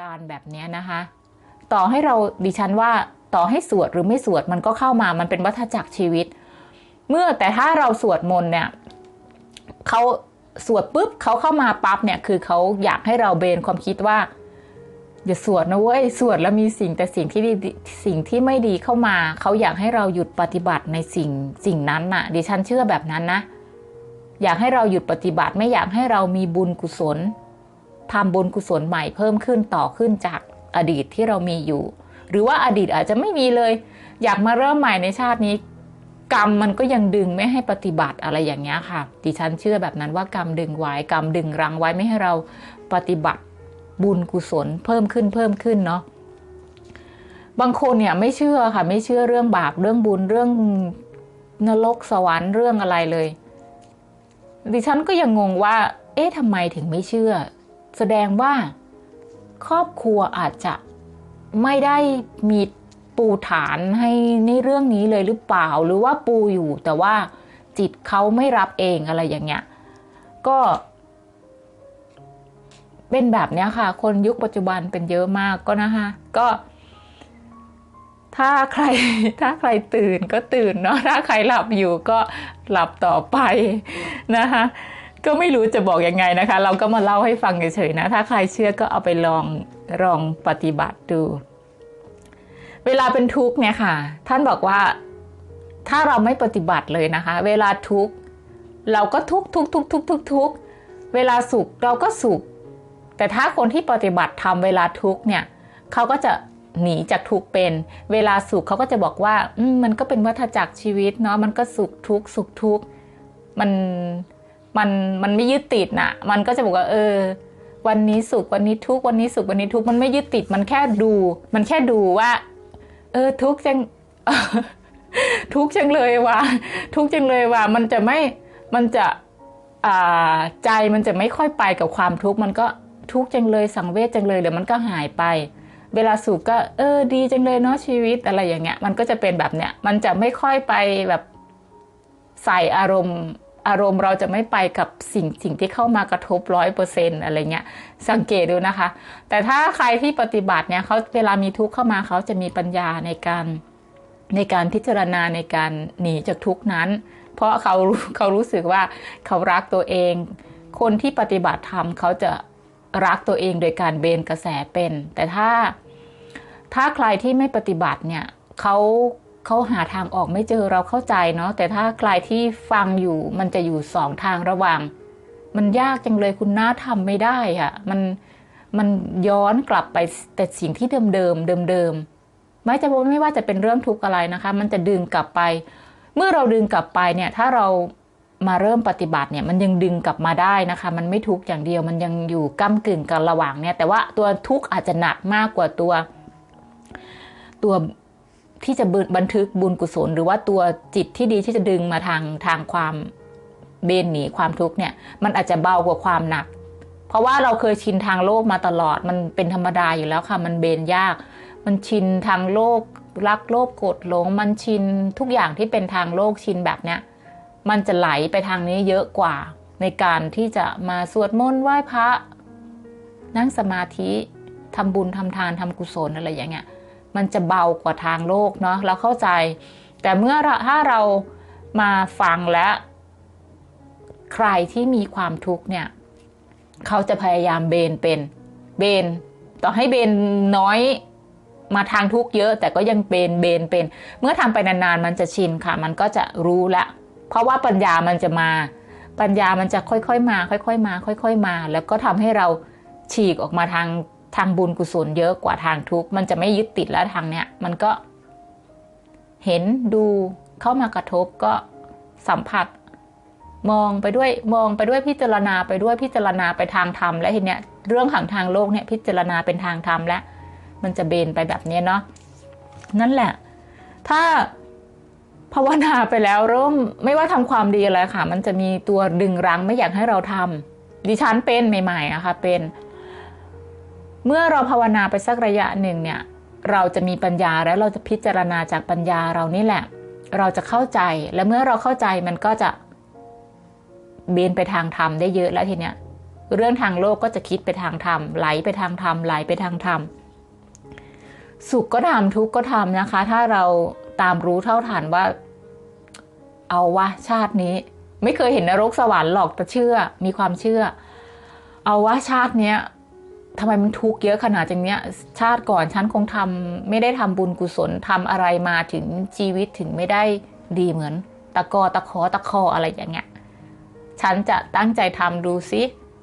การแบบนี้นะคะ ต่อให้เราดิฉันว่าต่อให้สวดหรือไม่สวดมันก็เข้ามามันเป็นวัฏจักรชีวิต เมื่อแต่ถ้าเราสวดมนต์เนี่ยเขาสวดปุ๊บเขาเข้ามาปั๊บเนี่ยคือเขาอยากให้เราเบนความคิดว่าอย่าสวดนะเว้ยสวดแล้วมีสิ่งแต่สิ่งที่ดีสิ่งที่ไม่ดีเข้ามา เขาอยากให้เราหยุดปฏิบัติในสิ่งสิ่งนั้นน่ะ ดิฉันเชื่อแบบนั้นนะ อยากให้เราหยุดปฏิบัติไม่อยากให้เรามีบุญกุศล ทำบุญกุศลใหม่เพิ่มขึ้นต่อขึ้นจากอดีตที่เรามีอยู่ หรือว่าอดีตอาจจะไม่มีเลย อยากมาเริ่มใหม่ในชาตินี้ กรรมมันก็ยังดึงไม่ให้ปฏิบัติอะไรอย่างเงี้ยค่ะ ดิฉันเชื่อแบบนั้นว่ากรรมดึงไว้กรรมดึงรังไว้ไม่ให้เราปฏิบัติบุญกุศลเพิ่มขึ้นเพิ่มขึ้นเนาะบางคนเนี่ยไม่เชื่อค่ะ ไม่เชื่อเรื่องบาปเรื่องบุญเรื่องนรกสวรรค์เรื่องอะไรเลย ดิฉันก็ยังงงว่า เอ๊ะทำไมถึงไม่เชื่อ แสดงว่าครอบครัวอาจจะไม่ได้มีปูฐานให้ในเรื่องนี้เลยหรือเปล่า หรือว่าปูอยู่ แต่ว่าจิตเขาไม่รับเองอะไรอย่างเงี้ย ก็ เป็นแบบเนี้ยค่ะ คนยุคปัจจุบันเป็นเยอะมากก็นะคะก็ ถ้าใคร ถ้าใครตื่นก็ตื่นเนาะถ้าใครหลับอยู่ก็หลับต่อไปนะคะ ก็ไม่รู้จะบอกยังไงนะคะ เราก็มาเล่าให้ฟังเฉยๆนะ ถ้าใครเชื่อก็เอาไปลองลองปฏิบัติดู เวลาเป็นทุกข์เนี่ยค่ะ ท่านบอกว่าถ้าเราไม่ปฏิบัติเลยนะคะ เวลาทุกข์เราก็ทุกข์ทุกข์ทุกข์ทุกข์ทุกข์ทุกข์เวลาสุขเราก็สุข แต่ถ้าคนที่ปฏิบัติทำเวลาทุกข์เนี่ยเขาก็จะหนีจากทุกข์เป็น เวลาสุขเขาก็จะบอกว่า อืมมันก็เป็นวัฏจักรชีวิตเนาะมันก็สุขทุกข์สุขทุกข์มัน มันมันไม่ยึดติดนะมันก็จะบอกว่าเออ วันนี้สุขวันนี้ทุกวันนี้สุขวันนี้ทุกมันไม่ยึดติดมันแค่ดู มันแค่ดูว่า เออทุกจังทุกจังเลยว่ะทุกจังเลยว่ะมันจะไม่มันจะอ่าใจมันจะไม่ค่อยไปกับความทุกข์มันก็ทุกข์จังเลยสังเวชจังเลยเดี๋ยวมันก็หายไป เวลาสุขก็เออดีจังเลยเนาะชีวิตอะไรอย่างเงี้ย มันก็จะเป็นแบบเนี้ยมันจะไม่ค่อยไปแบบใส่อารมณ์ อารมณ์เราจะไม่ไปกับสิ่งสิ่งที่เข้ามากระทบร้อยเปอร์เซ็นอะไรเงี้ยสังเกตดูนะคะ แต่ถ้าใครที่ปฏิบัติเนี่ยเขาเวลามีทุกข์เข้ามาเขาจะมีปัญญาในการในการพิจารณาในการหนีจากทุกข์นั้น เพราะเขาเขารู้สึกว่าเขารักตัวเอง คนที่ปฏิบัติธรรมเขาจะรักตัวเองโดยการเบนกระแสเป็น แต่ถ้าถ้าใครที่ไม่ปฏิบัติเนี่ยเขา เขาหาทางออกไม่เจอเราเข้าใจเนาะแต่ถ้าใครที่ฟังอยู่มันจะอยู่สองทางระหว่าง มันยากจังเลยคุณน้าทำไม่ได้ค่ะมันมันย้อนกลับไปแต่สิ่งที่เดิมเดิมเดิมเดิมไม่จะไม่ว่าจะเป็นเรื่องทุกข์อะไรนะคะ มันจะดึงกลับไป เมื่อเราดึงกลับไปเนี่ยถ้าเรามาเริ่มปฏิบัติเนี่ยมันยังดึงกลับมาได้นะคะ มันไม่ทุกข์อย่างเดียว มันยังอยู่ก้ากึ่งกันระหว่างเนี่ยแต่ว่าตัวทุกข์อาจจะหนักมากกว่าตัว ตัว ที่จะบันทึกบุญกุศล หรือว่าตัวจิตที่ดีที่จะดึงมาทางทางความเบนหนีความทุกข์เนี่ย มันอาจจะเบากว่าความหนัก เพราะว่าเราเคยชินทางโลกมาตลอด มันเป็นธรรมดาอยู่แล้วค่ะ มันเบนยาก มันชินทางโลกรักโลภโกรธหลง มันชินทุกอย่างที่เป็นทางโลกชินแบบเนี้ย มันจะไหลไปทางนี้เยอะกว่า ในการที่จะมาสวดมนต์ไหว้พระ นั่งสมาธิทำบุญทำทานทำกุศลอะไรอย่างเงี้ย มันจะเบากว่าทางโลกเนาะเราเข้าใจ แต่เมื่อถ้าเรามาฟังและ ใครที่มีความทุกข์เนี่ยเขาจะพยายามเบนเป็นเบน ต่อให้เบนน้อยมาทางทุกข์เยอะ แต่ก็ยังเบนเบนเป็น เมื่อทำไปนานๆ มันจะชินค่ะ มันก็จะรู้ละ เพราะว่าปัญญามันจะมา ปัญญามันจะค่อยๆมา ค่อย ๆ มา ค่อย ๆ มา แล้วก็ทำให้เราฉีกออกมาทาง ทางบุญกุศลเยอะกว่าทางทุกข์มันจะไม่ยึดติดแล้วทางเนี้ยมันก็ เห็นดูเข้ามากระทบก็สัมผัส มองไปด้วยมองไปด้วยพิจารณาไปด้วยพิจารณาไปทางธรรมและทีเนี้ยเรื่องของทางโลกเนี่ยพิจารณาเป็นทางธรรมแล้วมันจะเบนไปแบบนี้เนาะนั่นแหละ ถ้าภาวนาไปแล้วเริ่มไม่ว่าทำความดีอะไรค่ะ มันจะมีตัวดึงรั้งไม่อยากให้เราทำดิฉันเป็นใหม่ๆอะค่ะเป็น เมื่อเราภาวนาไปสักระยะหนึ่งเนี่ยเราจะมีปัญญาแล้วเราจะพิจารณาจากปัญญาเรานี่แหละ เราจะเข้าใจและเมื่อเราเข้าใจมันก็จะเบนไปทางธรรมได้เยอะแล้วทีเนี้ยเรื่องทางโลกก็จะคิดไปทางธรรมไหลไปทางธรรมไหลไปทางธรรมสุขก็ทำทุกข์ก็ทำนะคะ ถ้าเราตามรู้เท่าทันว่า เอาวะชาตินี้ ไม่เคยเห็นนรกสวรรค์หรอกแต่เชื่อ มีความเชื่อ เอาว่าชาติเนี้ย ทำไมมันทุกข์เยอะขนาดจังเนี้ย ชาติก่อนฉันคงทำไม่ได้ทำบุญกุศลทำอะไรมาถึงชีวิตถึงไม่ได้ดีเหมือน ตะกอตะขอตะคออะไรอย่างเงี้ยฉันจะตั้งใจทำดูซิ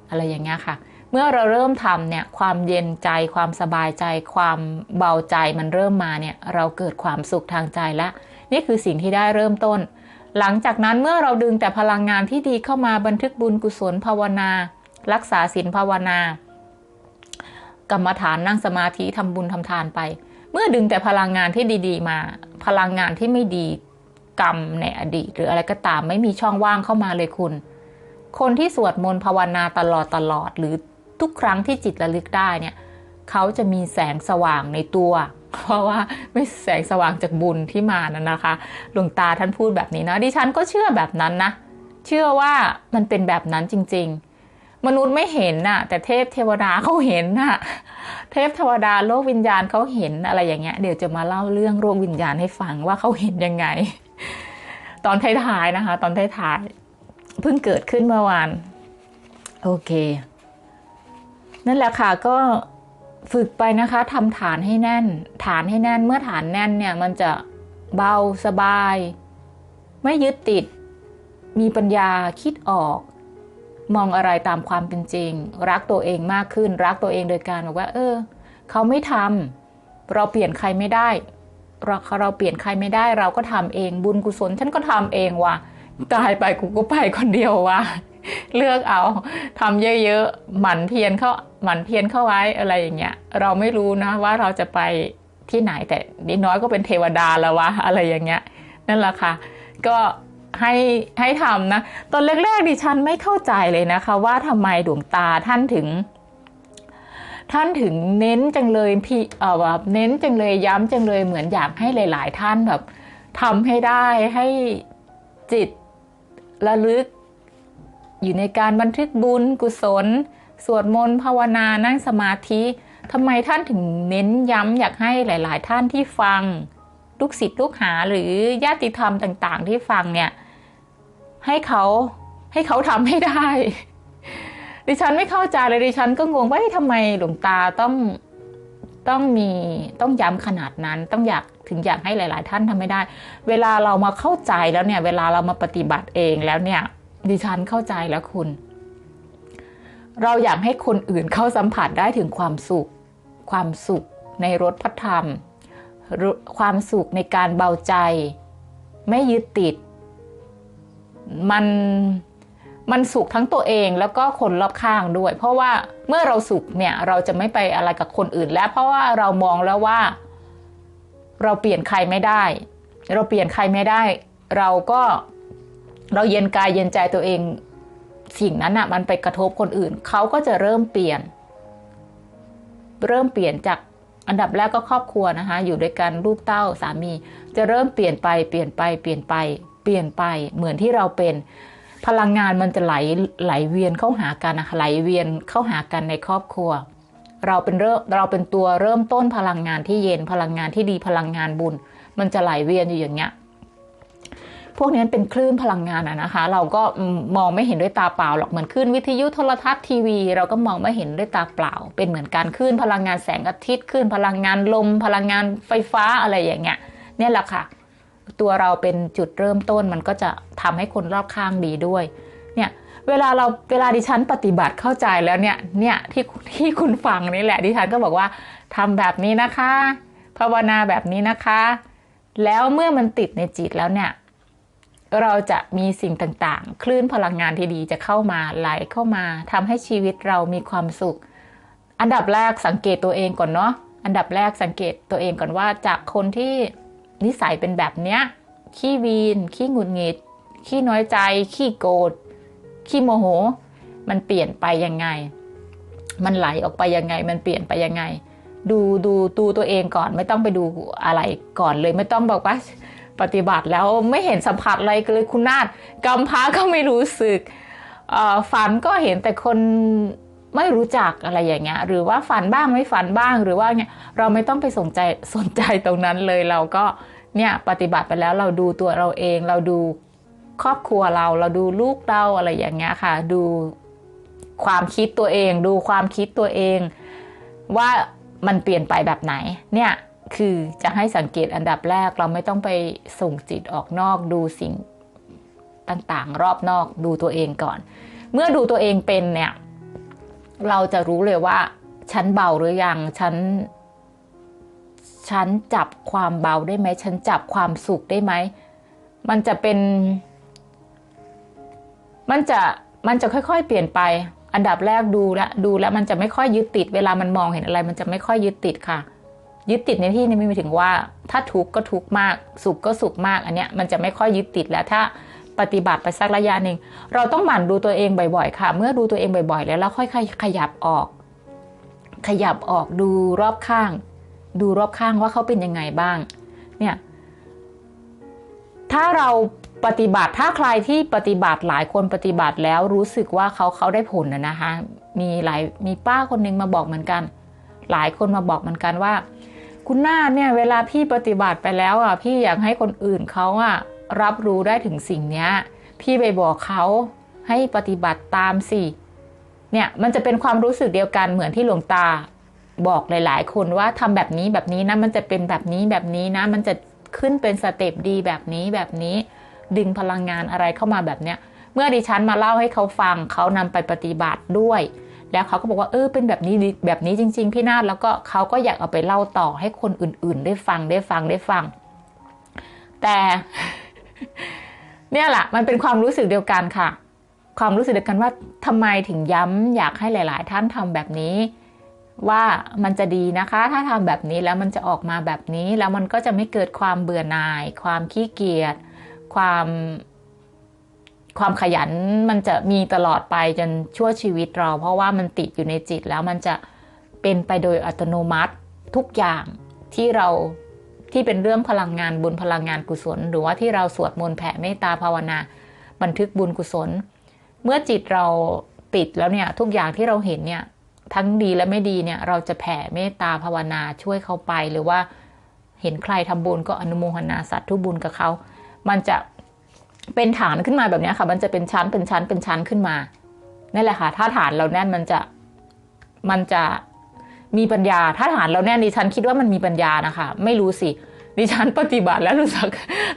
อะไรอย่างเงี้ยค่ะ เมื่อเราเริ่มทำเนี่ยความเย็นใจความสบายใจ ความเบาใจมันเริ่มมาเนี่ยเราเกิดความสุขทางใจแล้วนี่คือสิ่งที่ได้เริ่มต้น หลังจากนั้นเมื่อเราดึงแต่พลังงานที่ดีเข้ามาบันทึกบุญกุศลภาวนา รักษาศีลภาวนา กรรมฐานนั่งสมาธิทำบุญทำทานไป เมื่อดึงแต่พลังงานที่ดี ๆ มา พลังงานที่ไม่ดีกรรมในอดีต หรืออะไรก็ตามไม่มีช่องว่างเข้ามาเลยคุณ คนที่สวดมนต์ภาวนาตลอดตลอดหรือทุกครั้งที่จิตระลึกได้เนี่ยเขาจะมีแสงสว่างในตัว เพราะว่าไม่แสงสว่างจากบุญที่มานั่นนะคะหลวงตาท่านพูดแบบนี้นะดิฉันก็เชื่อแบบนั้นนะ เชื่อว่ามันเป็นแบบนั้นจริง ๆ มนุษย์ไม่เห็นน่ะ แต่เทพเทวดาเขาเห็นน่ะ เทพเทวดาโลกวิญญาณเขาเห็นอะไรอย่างเงี้ย เดี๋ยวจะมาเล่าเรื่องโลกวิญญาณให้ฟังว่าเขาเห็นยังไง ตอนท้ายๆนะคะ ตอนท้ายๆเพิ่งเกิดขึ้นเมื่อวาน โอเค นั่นแหละค่ะก็ฝึกไปนะคะทำฐานให้แน่น ฐานให้แน่นเมื่อฐานแน่นเนี่ยมันจะเบาสบาย ไม่ยึดติด มีปัญญาคิดออก มองอะไรตามความเป็นจริง รักตัวเองมากขึ้น รักตัวเองโดยการบอกว่า เออ เขาไม่ทำเราเปลี่ยนใครไม่ได้ เราเราเปลี่ยนใครไม่ได้ เราก็ทำเองบุญกุศลฉันก็ทำเองว่ะตายไปกูก็ไปคนเดียวว่ะเลือกเอาทำเยอะๆหมั่นเพียรเข้าหมั่นเพียรเข้าไว้อะไรอย่างเงี้ย เราไม่รู้นะว่าเราจะไปที่ไหนแต่นิดน้อยก็เป็นเทวดาแล้ววะอะไรอย่างเงี้ย นั่นแหละค่ะ ก็ ให้ให้ทำนะ ตอนแรกๆดิฉันไม่เข้าใจเลยนะคะ ว่าทำไมดวงตาท่านถึง ท่านถึงเน้นจังเลยพี่เออแบบเน้นจังเลยย้ำจังเลยเหมือนอยากให้หลาย ๆ ท่านแบบทำให้ได้ให้จิตระลึก อยู่ในการบันทึกบุญกุศล สวดมนต์ภาวนานั่งสมาธิทำไมท่านถึงเน้นย้ำอยากให้หลาย ๆ ท่านที่ฟัง ลูกศิษย์ลูกหาหรือญาติธรรมต่าง ๆ ที่ฟังเนี่ย ให้เขาให้เขาทำให้ได้ ดิฉันไม่เข้าใจเลยดิฉันก็งงว่าทำไมหลวงตาต้องต้องมีต้องย้ำขนาดนั้นต้องอยากถึงอยากให้หลาย ๆ ท่านทำไม่ได้ เวลาเรามาเข้าใจแล้วเนี่ย เวลาเรามาปฏิบัติเองแล้วเนี่ย ดิฉันเข้าใจแล้วคุณ เราอยากให้คนอื่นเข้าสัมผัสได้ถึงความสุข ความสุขในรถพระธรรม ความสุขในการเบาใจ ไม่ยึดติด มันมันสุขทั้งตัวเองแล้วก็คนรอบข้างด้วย เพราะว่าเมื่อเราสุขเนี่ยเราจะไม่ไปอะไรกับคนอื่นแล้ว เพราะว่าเรามองแล้วว่า เราเปลี่ยนใครไม่ได้ เราเปลี่ยนใครไม่ได้ เราก็เราเย็นกายเย็นใจตัวเองสิ่งนั้นอะมันไปกระทบคนอื่น เขาก็จะเริ่มเปลี่ยน เริ่มเปลี่ยนจาก อันดับแรกก็ครอบครัวนะคะ อยู่ด้วยกันลูกเต้าสามี จะเริ่มเปลี่ยนไปเปลี่ยนไปเปลี่ยนไป เปลี่ยนไปเหมือนที่เราเป็น พลังงานมันจะไหลไหลเวียนเข้าหากันนะคะไหลเวียนเข้าหากันในครอบครัว เราเป็นเริ่มเราเป็นตัวเริ่มต้นพลังงานที่เย็นพลังงานที่ดีพลังงานบุญ มันจะไหลเวียนอยู่อย่างเงี้ย พวกนี้เป็นคลื่นพลังงานอะนะคะ เราก็มองไม่เห็นด้วยตาเปล่าหรอกเหมือนคลื่นวิทยุโทรทัศน์ทีวี เราก็มองไม่เห็นด้วยตาเปล่า เป็นเหมือนการคลื่นพลังงานแสงอาทิตย์คลื่นพลังงานลม พลังงานไฟฟ้าอะไรอย่างเงี้ยเนี่ยแหละค่ะ ตัวเราเป็นจุดเริ่มต้นมันก็จะทำให้คนรอบข้างดีด้วยเนี่ยเวลาเราเวลาดิฉันปฏิบัติเข้าใจแล้วเนี่ยเนี่ยที่ที่คุณฟังนี่แหละดิฉันก็บอกว่าทำแบบนี้นะคะ ภาวนาแบบนี้นะคะ แล้วเมื่อมันติดในจิตแล้วเนี่ย เราจะมีสิ่งต่างๆ คลื่นพลังงานที่ดีจะเข้ามาไหลเข้ามาทำให้ชีวิตเรามีความสุข อันดับแรกสังเกตตัวเองก่อนเนาะอันดับแรกสังเกตตัวเองก่อนว่าจากคนที่นิสัยเป็นแบบเนี้ยขี้วีนขี้หงุดหงิด ขี้น้อยใจ ขี้โกรธขี้โมโห มันเปลี่ยนไปยังไง มันไหลออกไปยังไง มันเปลี่ยนไปยังไง ดูดูดูตัวเองก่อนไม่ต้องไปดูอะไรก่อนเลย ไม่ต้องบอกว่า ปฏิบัติแล้วไม่เห็นสัมผัสอะไรเลยคุณนาฏกำพร้าก็ไม่รู้สึกฝันก็เห็นแต่คนไม่รู้จักอะไรอย่างเงี้ยหรือว่าฝันบ้างไม่ฝันบ้างหรือว่าเนี่ยเราไม่ต้องไปสนใจสนใจตรงนั้นเลยเราก็เนี่ยปฏิบัติไปแล้วเราดูตัวเราเอง เราดูครอบครัวเรา เราดูลูกเราอะไรอย่างเงี้ยค่ะ ดูความคิดตัวเอง ดูความคิดตัวเอง ว่ามันเปลี่ยนไปแบบไหนเนี่ย คือจะให้สังเกตอันดับแรกเราไม่ต้องไปส่งจิตออกนอกดูสิ่งต่างๆ รอบนอกดูตัวเองก่อน เมื่อดูตัวเองเป็นเนี่ย เราจะรู้เลยว่า ฉันเบาหรือยังฉันฉันจับความเบาได้ไหมฉันจับความสุขได้ไหมมันจะเป็น มันจะมันจะค่อยๆ เปลี่ยนไป อันดับแรกดูแลวดูแล้วมันจะไม่ค่อยยึดติด เวลามันมองเห็นอะไร มันจะไม่ค่อยยึดติดค่ะ ยึดติดในที่นี้ไม่หมายถึงว่า ถ้าทุกข์ก็ทุกข์มาก สุขก็สุขมากอันเนี้ยมันจะไม่ค่อยยึดติดแล้วถ้าปฏิบัติไปสักระยะหนึ่งเราต้องหมั่นดูตัวเองบ่อยๆ ค่ะ เมื่อดูตัวเองบ่อยๆ แล้วเราค่อยๆขยับออก ขยับออกดูรอบข้าง ดูรอบข้างว่าเขาเป็นยังไงบ้าง เนี่ยถ้าเราปฏิบัติถ้าใครที่ปฏิบัติหลายคนปฏิบัติแล้วรู้สึกว่าเขาเขาได้ผลนะนะคะ มีหลายมีป้าคนหนึงมาบอกเหมือนกัน หลายคนมาบอกเหมือนกันว่า คุณนาฏเนี่ยเวลาพี่ปฏิบัติไปแล้วอะพี่อยากให้คนอื่นเขาอะรับรู้ได้ถึงสิ่งเนี้ย พี่ไปบอกเขาให้ปฏิบัติตามสิเนี่ยมันจะเป็นความรู้สึกเดียวกันเหมือนที่หลวงตาบอกหลาย ๆ คนว่าทำแบบนี้แบบนี้นะมันจะเป็นแบบนี้แบบนี้นะ มันจะขึ้นเป็นสเต็ปดีแบบนี้แบบนี้ ดึงพลังงานอะไรเข้ามาแบบเนี้ย เมื่อดิฉันมาเล่าให้เขาฟังเขานำไปปฏิบัติด้วย แล้วเขาก็บอกว่าเออเป็นแบบนี้แบบนี้จริง ๆ พี่นาฏแล้วก็เขาก็อยากเอาไปเล่าต่อให้คนอื่น ๆ ได้ฟังได้ฟังได้ฟัง แต่เนี่ยแหละมันเป็นความรู้สึกเดียวกันค่ะ ความรู้สึกเดียวกันว่าทำไมถึงย้ำอยากให้หลาย ๆ ท่านทำแบบนี้ ว่ามันจะดีนะคะ ถ้าทำแบบนี้แล้วมันจะออกมาแบบนี้ แล้วมันก็จะไม่เกิดความเบื่อหน่าย ความขี้เกียจความ ความขยันมันจะมีตลอดไปจนชั่วชีวิตเรา เพราะว่ามันติดอยู่ในจิตแล้วมันจะเป็นไปโดยอัตโนมัติทุกอย่างที่เราที่เป็นเรื่องพลังงานบุญพลังงานกุศล หรือว่าที่เราสวดมนต์แผ่เมตตาภาวนา บันทึกบุญกุศล เมื่อจิตเราติดแล้วเนี่ยทุกอย่างที่เราเห็นเนี่ยทั้งดีและไม่ดีเนี่ยเราจะแผ่เมตตาภาวนาช่วยเขาไปหรือว่าเห็นใครทำบุญก็อนุโมทนาสัตว์ทุบุญกับเขา มันจะ เป็นฐานขึ้นมาแบบนี้ค่ะ มันจะเป็นชั้นเป็นชั้นเป็นชั้นขึ้นมานั่นแหละค่ะ ถ้าฐานเราแน่นมันจะมันจะมีปัญญา ถ้าฐานเราแน่นดิฉันคิดว่ามันมีปัญญานะคะ ไม่รู้สิดิฉันปฏิบัติแล้วรู้สึก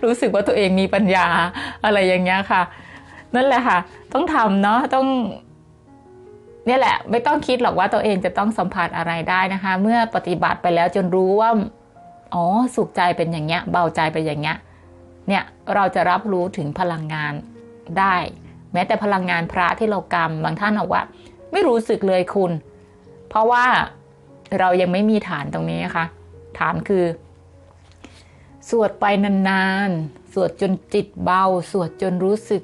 รู้สึกว่าตัวเองมีปัญญาอะไรอย่างเงี้ยค่ะ นั่นแหละค่ะ ต้องทำเนาะต้องเนี่ยแหละ ไม่ต้องคิดหรอกว่าตัวเองจะต้องสัมผัสอะไรได้นะคะ เมื่อปฏิบัติไปแล้วจนรู้ว่าอ๋อสุขใจเป็นอย่างเงี้ย เบาใจเป็นอย่างเงี้ย เนี่ยเราจะรับรู้ถึงพลังงานได้ แม้แต่พลังงานพระที่เรากำบางท่านบอกว่า ไม่รู้สึกเลยคุณ เพราะว่าเรายังไม่มีฐานตรงนี้นะคะฐานคือ สวดไปนานๆ สวดจนจิตเบา สวดจนรู้สึก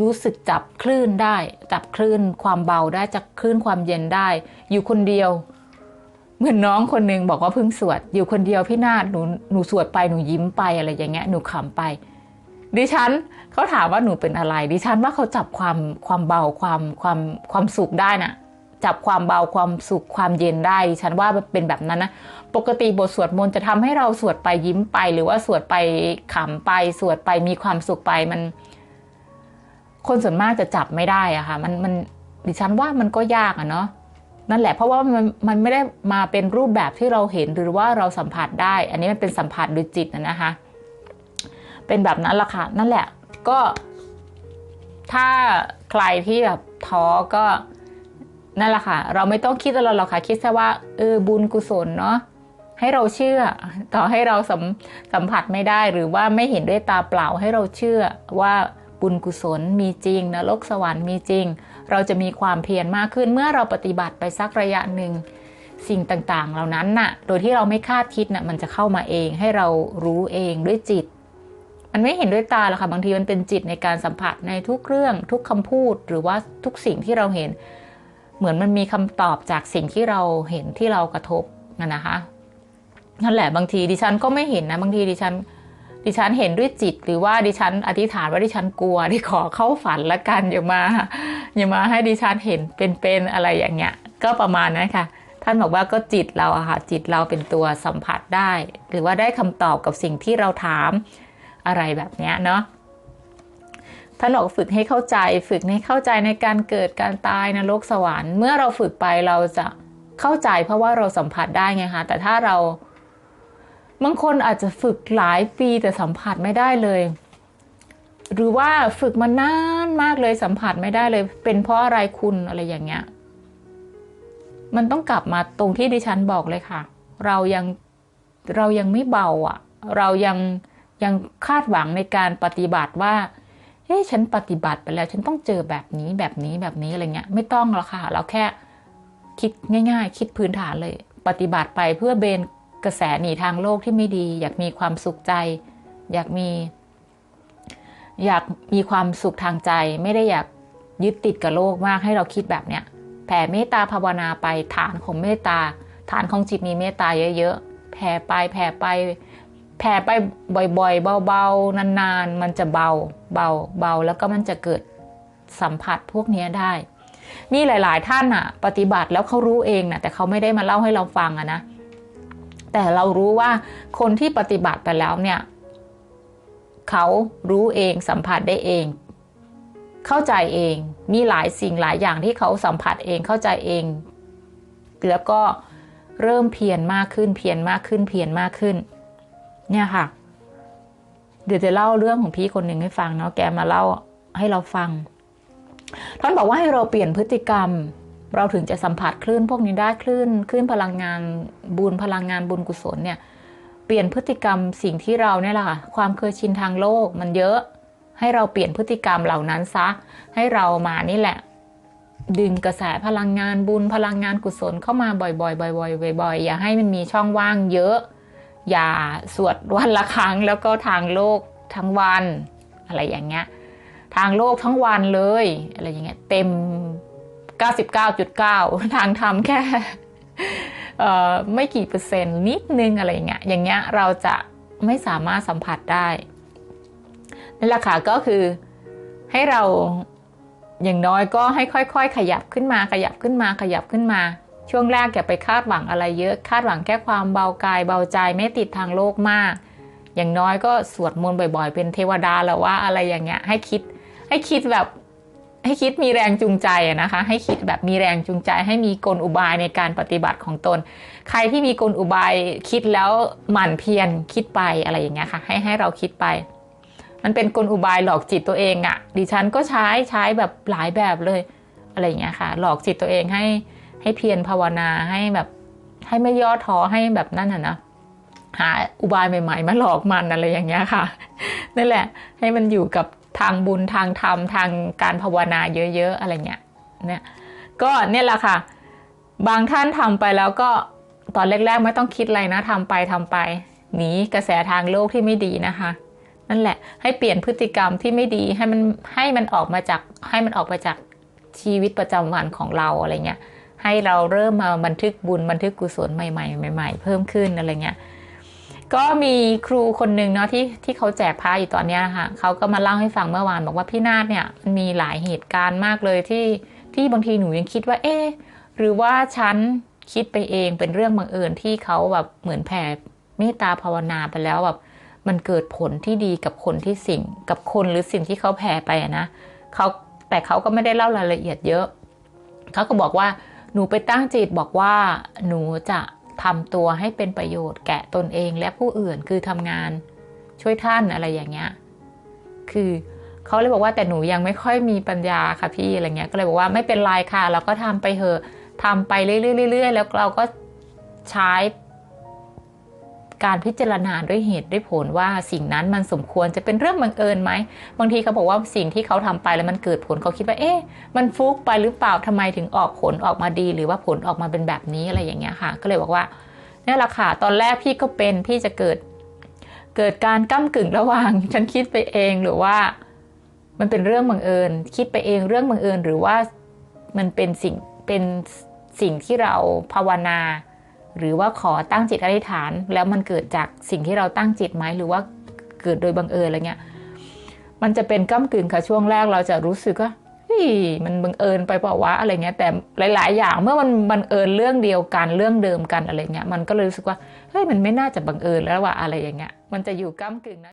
รู้สึกจับคลื่นได้ จับคลื่นความเบาได้จับคลื่นความเย็นได้ อยู่คนเดียว เหมือนน้องคนหนึ่งบอกว่าเพิ่งสวด อยู่คนเดียวพี่นาฏหนูหนูสวดไปหนูยิ้มไปอะไรอย่างเงี้ยหนูขำไป ดิฉันเขาถามว่าหนูเป็นอะไร ดิฉันว่าเขาจับความความเบาความความความสุขได้น่ะจับความเบาความสุขความเย็นได้ดิฉันว่าเป็นแบบนั้นนะปกติบทสวดมนต์จะทำให้เราสวดไปยิ้มไป หรือว่าสวดไปขำไปสวดไปมีความสุขไปมัน คนส่วนมากจะจับไม่ได้อะค่ะ มันมันดิฉันว่ามันก็ยากอะเนาะ นั่นแหละเพราะว่ามันมันไม่ได้มาเป็นรูปแบบที่เราเห็นหรือว่าเราสัมผัสได้ อันนี้มันเป็นสัมผัสโดยจิตนะนะคะ เป็นแบบนั้นละค่ะนั่นแหละก็ ถ้าใครที่แบบท้อก็นั่นแหละค่ะ เราไม่ต้องคิดอะไรหรอกค่ะ คิดแค่ว่าเออบุญกุศลเนาะให้เราเชื่อ ต่อให้เราสัมสัมผัสไม่ได้หรือว่าไม่เห็นด้วยตาเปล่าให้เราเชื่อว่าบุญกุศลมีจริงนรกสวรรค์มีจริง เราจะมีความเพียรมากขึ้นเมื่อเราปฏิบัติไปสักระยะหนึ่งสิ่งต่างๆ เหล่านั้นน่ะ โดยที่เราไม่คาดคิดน่ะมันจะเข้ามาเองให้เรารู้เองด้วยจิต มันไม่เห็นด้วยตาหรอกค่ะบางทีมันเป็นจิตในการสัมผัสในทุกเรื่องทุกคำพูดหรือว่าทุกสิ่งที่เราเห็น เหมือนมันมีคำตอบจากสิ่งที่เราเห็นที่เรากระทบนะนะคะนั่นแหละบางทีดิฉันก็ไม่เห็นนะบางทีดิฉัน ดิฉันเห็นด้วยจิต หรือว่าดิฉันอธิษฐานว่าดิฉันกลัวที่ขอเข้าฝันละกันอย่ามาอย่ามาให้ดิฉันเห็นเป็นๆอะไรอย่างเงี้ย ก็ประมาณนั้นค่ะ ท่านบอกว่าก็จิตเราอะค่ะจิตเราเป็นตัวสัมผัสได้ หรือว่าได้คำตอบกับสิ่งที่เราถามอะไรแบบเนี้ยเนาะท่านบอกฝึกให้เข้าใจ ฝึกให้เข้าใจในการเกิดการตายนรกสวรรค์เมื่อเราฝึกไปเราจะเข้าใจเพราะว่าเราสัมผัสได้ไงคะแต่ถ้าเรา บางคนอาจจะฝึกหลายปีแต่สัมผัสไม่ได้เลย หรือว่าฝึกมานานมากเลยสัมผัสไม่ได้เลย เป็นเพราะอะไรคุณอะไรอย่างเงี้ย มันต้องกลับมาตรงที่ดิฉันบอกเลยค่ะ เรายังเรายังไม่เบาอะ เรายังยังคาดหวังในการปฏิบัติว่าเฮ้ยฉันปฏิบัติไปแล้ว ฉันต้องเจอแบบนี้แบบนี้แบบนี้อะไรเงี้ย ไม่ต้องหรอกค่ะ เราแค่คิดง่าย ๆ คิดพื้นฐานเลย ปฏิบัติไปเพื่อเบน กระแสหนีทางโลกที่ไม่ดี อยากมีความสุขใจ อยากมี อยากมีความสุขทางใจ ไม่ได้อยากยึดติดกับโลกมากให้เราคิดแบบเนี้ยแผ่เมตตาภาวนาไปฐานของเมตตา ฐานของจิตมีเมตตาเยอะๆแผ่ไปแผ่ไป แผ่ไปบ่อยๆ เบาๆ นานๆ มันจะเบาเบาเบาแล้วก็มันจะเกิดสัมผัสพวกนี้ได้ มีหลาย ๆ ท่านอะปฏิบัติแล้วเขารู้เองนะแต่เขาไม่ได้มาเล่าให้เราฟังอะนะ แต่เรารู้ว่าคนที่ปฏิบัติไปแล้วเนี่ย เขารู้เองสัมผัสได้เอง เข้าใจเองมีหลายสิ่งหลายอย่างที่เขาสัมผัสเองเข้าใจเอง แล้วก็เริ่มเพียรมากขึ้นเพียรมากขึ้นเพียรมากขึ้น เนี่ยค่ะ เดี๋ยวจะเล่าเรื่องของพี่คนหนึ่งให้ฟังเนาะแกมาเล่าให้เราฟังท่านบอกว่าให้เราเปลี่ยนพฤติกรรม เราถึงจะสัมผัสคลื่นพวกนี้ได้คลื่นคลื่นพลังงานบุญพลังงานบุญกุศลเนี่ยเปลี่ยนพฤติกรรมสิ่งที่เราเนี่ยแหละค่ะความเคยชินทางโลกมันเยอะให้เราเปลี่ยนพฤติกรรมเหล่านั้นซะ ให้เรามานี่แหละ ดึงกระแสพลังงานบุญพลังงานกุศลเข้ามาบ่อยๆบ่อยๆบ่อยๆอย่าให้มันมีช่องว่างเยอะ อย่าสวดวันละครั้งแล้วก็ทางโลกทั้งวัน อะไรอย่างเงี้ยทางโลกทั้งวันเลยอะไรอย่างเงี้ยเต็ม 99.9 ทางธรรมแค่เอ่ไม่กี่เปอร์เซ็นต์นิดนึงอะไรเงี้ย อย่างเงี้ยเราจะไม่สามารถสัมผัสได้นั่นแหละค่ะก็คือให้เราอย่างน้อยก็ให้ค่อย ๆ ขยับขึ้นมาขยับขึ้นมาขยับขึ้นมา ช่วงแรกอย่าไปคาดหวังอะไรเยอะ คาดหวังแค่ความเบากายเบาใจไม่ติดทางโลกมาก อย่างน้อยก็สวดมนต์บ่อย ๆ เป็นเทวดาแล้วว่าอะไรอย่างเงี้ยให้คิดให้คิดแบบ ให้คิดมีแรงจูงใจอะนะคะ ให้คิดแบบมีแรงจูงใจ ให้มีกลอุบายในการปฏิบัติของตน ใครที่มีกลอุบายคิดแล้วหมั่นเพียรคิดไปอะไรอย่างเงี้ยค่ะ ให้ให้เราคิดไป มันเป็นกลอุบายหลอกจิตตัวเองอะดิฉันก็ใช้ใช้แบบหลายแบบเลยอะไรอย่างเงี้ยค่ะ หลอกจิตตัวเองให้ให้เพียรภาวนาให้แบบให้ไม่ย่อท้อให้แบบนั่นน่ะนะหาอุบายใหม่ ๆ มาหลอกมันอะไรอย่างเงี้ยค่ะนั่นแหละ ให้มันอยู่กับ ทางบุญทางธรรมทางการภาวนาเยอะๆอะไรเงี้ยเนี่ยก็เนี่ยแหละค่ะ บางท่านทำไปแล้วก็ตอนแรกๆไม่ต้องคิดอะไรนะทำไปทำไป หนีกระแสทางโลกที่ไม่ดีนะคะ นั่นแหละให้เปลี่ยนพฤติกรรมที่ไม่ดีให้มันให้มันออกมาจากให้มันออกไปจากชีวิตประจำวันของเราอะไรเงี้ยให้เราเริ่มมาบันทึกบุญบันทึกกุศลใหม่ๆใหม่ ๆ เพิ่มขึ้นอะไรเงี้ย ก็มีครูคนหนึ่งเนาะที่ที่เขาแจกพระอยู่ตอนนี้ค่ะเขาก็มาเล่าให้ฟังเมื่อวานบอกว่าพี่นาฏเนี่ยมันมีหลายเหตุการณ์มากเลยที่ที่บางทีหนูยังคิดว่า เอ๊ะหรือว่าฉันคิดไปเองเป็นเรื่องบังเอิญที่เขาแบบเหมือนแผ่เมตตาภาวนาไปแล้วแบบมันเกิดผลที่ดีกับคนที่สิ่งกับคนหรือสิ่งที่เขาแผ่ไปนะเขาแต่เขาก็ไม่ได้เล่ารายละเอียดเยอะ เขาก็บอกว่าหนูไปตั้งจิตบอกว่าหนูจะ ทำตัวให้เป็นประโยชน์แก่ตนเองและผู้อื่นคือทำงานช่วยท่านอะไรอย่างเงี้ย คือเขาเลยบอกว่าแต่หนูยังไม่ค่อยมีปัญญาค่ะพี่อะไรเงี้ย ก็เลยบอกว่าไม่เป็นไรค่ะ เราก็ทำไปเถอะทำไปเรื่อยๆๆแล้วเราก็ใช้ การพิจารณาด้วยเหตุด้วยผลว่าสิ่งนั้นมันสมควรจะเป็นเรื่องบังเอิญไหมบางทีเขาบอกว่าสิ่งที่เขาทำไปแล้วมันเกิดผลเขาคิดว่าเอ๊ะมันฟุกไปหรือเปล่าทำไมถึงออกผลออกมาดี หรือว่าผลออกมาเป็นแบบนี้อะไรอย่างเงี้ยค่ะ ก็เลยบอกว่านี่แหละค่ะตอนแรกพี่ก็เป็นพี่จะเกิดเกิดการก้ากึ่งระหว่าง ฉันคิดไปเองหรือว่า มันเป็นเรื่องบังเอิญ คิดไปเองเรื่องบังเอิญ หรือว่ามันเป็นสิ่งเป็นสิ่งที่เราภาวนา หรือว่าขอตั้งจิตอธิษฐาน แล้วมันเกิดจากสิ่งที่เราตั้งจิตไหมหรือว่าเกิดโดยบังเอิญอะไรเงี้ย มันจะเป็นก้ากึ่งค่ะช่วงแรกเราจะรู้สึกว่าเฮ้ยมันบังเอิญไปเปล่าวะอะไรเงี้ย แต่หลาย ๆ อย่างเมื่อมันบังเอิญเรื่องเดียวกันเรื่องเดิมกันอะไรเงี้ย มันก็เลยรู้สึกว่าเฮ้ยมันไม่น่าจะบังเอิญแล้วว่ะอะไรอย่างเงี้ย มันจะอยู่ก้ากึ่งนะ